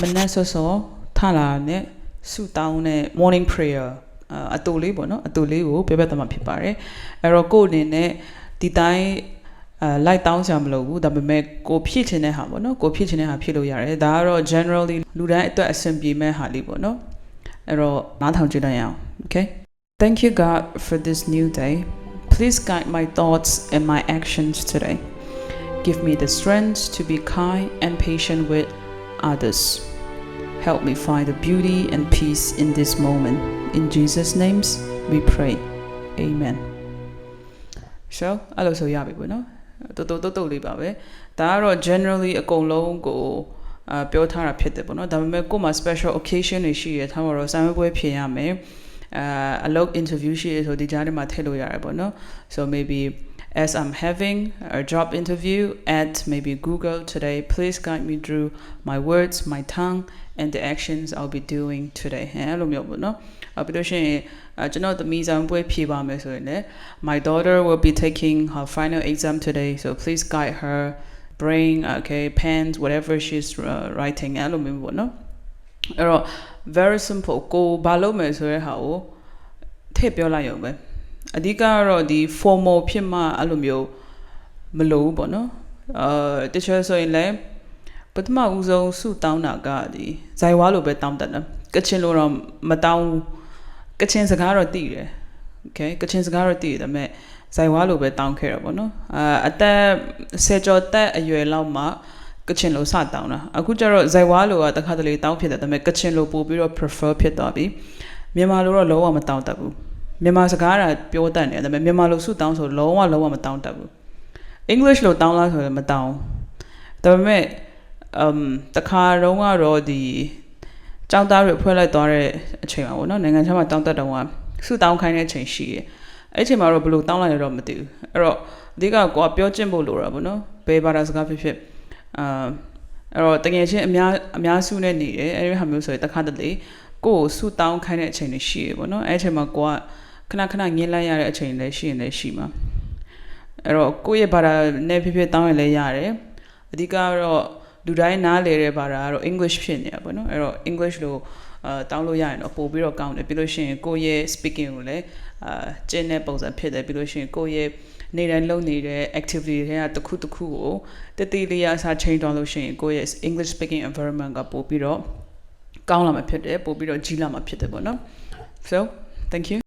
မနက်စောစောထလာတဲ့ဆုတောင်းတဲ့ morning prayer အာအတူလေးပေါ့နော်အတူလေးကိုပြပြသွားမှာဖြစ်ပါတယ်အဲ့တော့ကိုယ့်အနေနဲ့ဒီတိုင်းအာလိုက်တောင်းချင်မလို့ဘူးဒါပေမဲ့ကိုဖြည့်ချင်တဲ့ဟာပေါ့နော်ကိုဖြည့်ချင်တဲ့ဟာဖြည့်လို့ရတယ်ဒါကတော့ generally လူတိုင်းအတွက်အဆင်ပြေမဲ့ဟာလေးပေါ့နော်အဲ့တော့နားထောင်ကြည့်လိုက်ရအောင် okay thank you god for this new day please guide my thoughts and my actions today give me the strength to be kind and patient with others help me find the beauty and peace in this moment in jesus names we pray amen so အဲ့လိုဆိုရပြီပေါ့နော်တော်တော်တော်တော်လေးပါပဲဒါကတော့ generally အကုန်လုံးကိုအာပြောထားတာဖြစ်တယ်ပေါ့နော်ဒါပေမဲ့ကိုယ်မှာ special occasion တွေရှိရထားမှာတော့စာမေးပွဲဖြေရမယ်အာအလုပ် interview ရှိရဆိုဒီကြားထဲမှာထည့်လို့ရတယ်ပေါ့နော် so maybe as I'm having a job interview at maybe Google today please guide me through my words my tongue and the actions I'll be doing today အဲ့လိုမျိုးပေါ့နော်အပြီးလို့ရှိရင်အဲကျွန်တော်သမီးဆောင်ပွဲဖြေပါမယ်ဆိုရင်လည်း my daughter will be taking her final exam today so please guide her bring okay pens whatever she's uh, writing အဲ့လိုမျိုးပေါ့နော်အဲ့တော့ very simple ကိုဘာလုပ်မယ်ဆိုတဲ့ဟာကိုထည့်ပြောလိုက်ရုံပဲ အဓိကကတော့ဒီ formal ဖြစ်မှအဲ့လိုမျိုးမလို့ဘူးပေါ့နော်အာတချို့ဆိုရင်လည်းပထမဦးဆုံးစုတောင်းတာကဒီဇိုင်ဝါလိုပဲတောင်းတတ်တယ်ကချင်လိုတော့မတောင်းဘူးကချင်စကားတော့သိတယ် okay ကချင်စကားတော့သိတယ်ဒါပေမဲ့ဇိုင်ဝါလိုပဲတောင်းခဲ့ရပါတော့အာအသက်ဆယ်ကျော်သက်အရွယ်လောက်မှကချင်လိုစတောင်းတာအခုကျတော့ဇိုင်ဝါလိုကတခါတလေတောင်းဖြစ်တယ်ဒါပေမဲ့ကချင်လိုပို့ပြီးတော့ prefer ဖြစ်သွားပြီမြန်မာလိုတော့လုံးဝမတောင်းတတ်ဘူး မြန်မာစကားကပြောတတ်တယ်ဒါပေမဲ့မြန်မာလိုစုတောင်းဆိုလုံးဝလုံးဝမတောင်းတတ်ဘူး English လိုတောင်းလားဆိုရင်မတောင်းဒါပေမဲ့ um တခါတော့ကတော့ဒီចောင်းသားတွေဖွဲ့လိုက်သွားတဲ့အချိန်မှာပေါ့နော်နိုင်ငံခြားမှာတောင်းတတ်တော့ကစုတောင်းခိုင်းတဲ့အချိန်ရှိတယ်အဲ့အချိန်မှာတော့ဘယ်လိုတောင်းလိုက်ရတော့မသိဘူးအဲ့တော့အဓိကကိုကပြောကျင့်ဖို့လိုတာပေါ့နော်ဘယ်ဘာသာစကားဖြစ်ဖြစ်အာအဲ့တော့တကယ်ချင်းအများအများစုနဲ့နေတယ်အဲ့ဒီဟာမျိုးဆိုရင်တခါတလေကိုယ်ကိုစုတောင်းခိုင်းတဲ့အချိန်တွေရှိရပေါ့နော်အဲ့အချိန်မှာကိုက ခဏခဏငင်းလိုက်ရတဲ့အချိန်လည်းရှိရင်လည်းရှိမှာအဲ့တော့ကိုယ့်ရဲ့ဘာသာနဲ့ဖြစ်ဖြစ်တောင်းရင်လည်းရတယ်အဓိကကတော့လူတိုင်းနားလေတဲ့ဘာသာကတော့ English ဖြစ်နေတာပေါ့နော်အဲ့တော့ English လို့အာတောင်းလို့ရရင်တော့ပို့ပြီးတော့ကောင်းတယ်ပြီးလို့ရှိရင်ကိုယ့်ရဲ့ speaking ကိုလည်းအာကျင့်တဲ့ပုံစံဖြစ်တယ်ပြီးလို့ရှိရင်ကိုယ့်ရဲ့နေတိုင်းလုပ်နေတဲ့ activity တွေကတစ်ခုတစ်ခုကိုတတိလေးအစားချိန်တော်လို့ရှိရင်ကိုယ့်ရဲ့ English speaking environment ကပို့ပြီးတော့ကောင်းလာမှာဖြစ်တယ်ပို့ပြီးတော့ကြီးလာမှာဖြစ်တယ်ပေါ့နော် so thank you